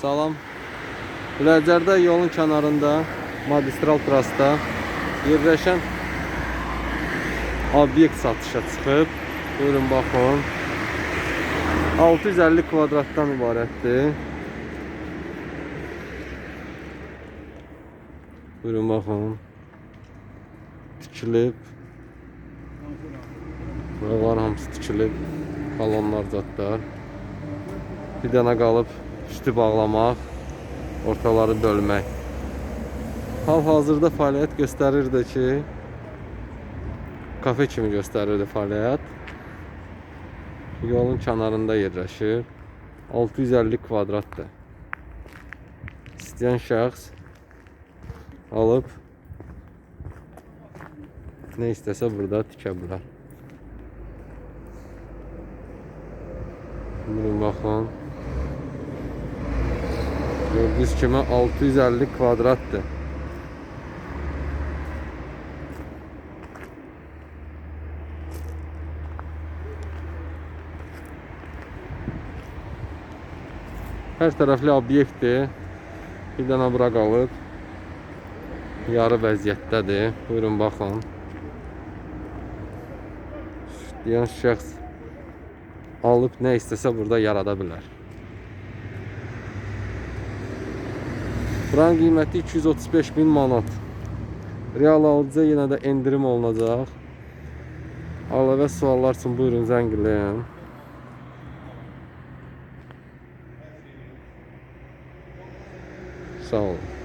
Salam. Ürəcərdə yolun kənarında, magistral trasda yerləşən obyekt satışa çıxıb. Buyurun baxın. 650 kvadratdan ibarətdir. Buyurun baxın. Tikilib. Buralar hamısı tikilib. Balonlar zadlar. Bir dənə qalıb üstü bağlamaq, ortaları bölmək. Hal-hazırda fəaliyyət göstərirdi ki, kafe kimi göstərirdi fəaliyyət. Yolun kənarında yerləşir. 650 kvadratdır. İstəyən şəxs alıb nə istəsə burada tikə bilər. Buyurun baxın. Gördüyünüz kimi 650 kvadratdır. Hər tərəfli obyektdir. Bir dənə bura qalıb. Yarı vəziyyətdədir. Buyurun baxın. İstəyən şəxs alıb nə istəsə burada yarada bilər. Buranın qiyməti 235 bin manat. Real alıcıya yenə də endirim olunacaq. Əlavə suallar üçün buyurun zəngləyin. Sağ olun.